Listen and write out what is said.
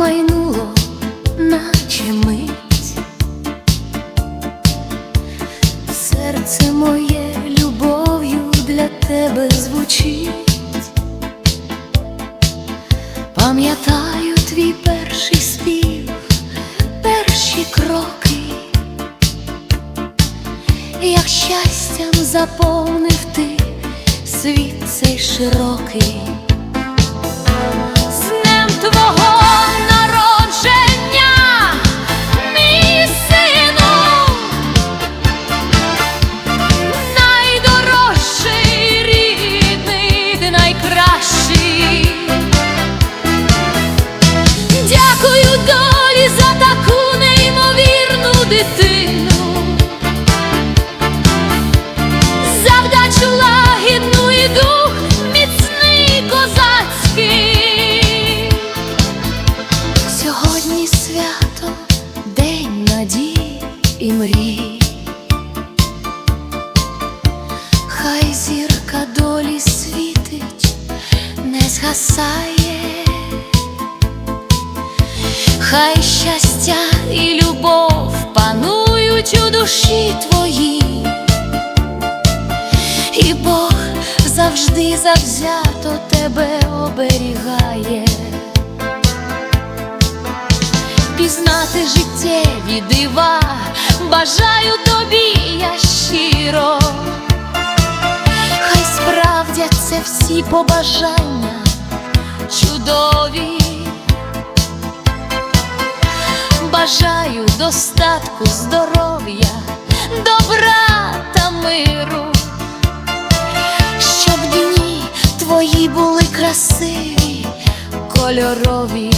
промайнуло, наче мить. Серце моє любов'ю для тебе звучить. Пам'ятаю твій перший спів, перші кроки, як щастям заповнив ти світ цей широкий. Дитину, за вдачу лагідну і дух міцний козацький. Сьогодні свято, день надій і мрій. Хай зірка долі світить, не згасає. Хай щастя і любов панують у душі твоїй, і Бог завжди завзято тебе оберігає. Пізнати життєві дива, бажаю тобі я щиро, хай справдяться всі побажання чудові. Бажаю достатку, здоров'я, добра та миру, щоб дні твої були красиві, кольорові.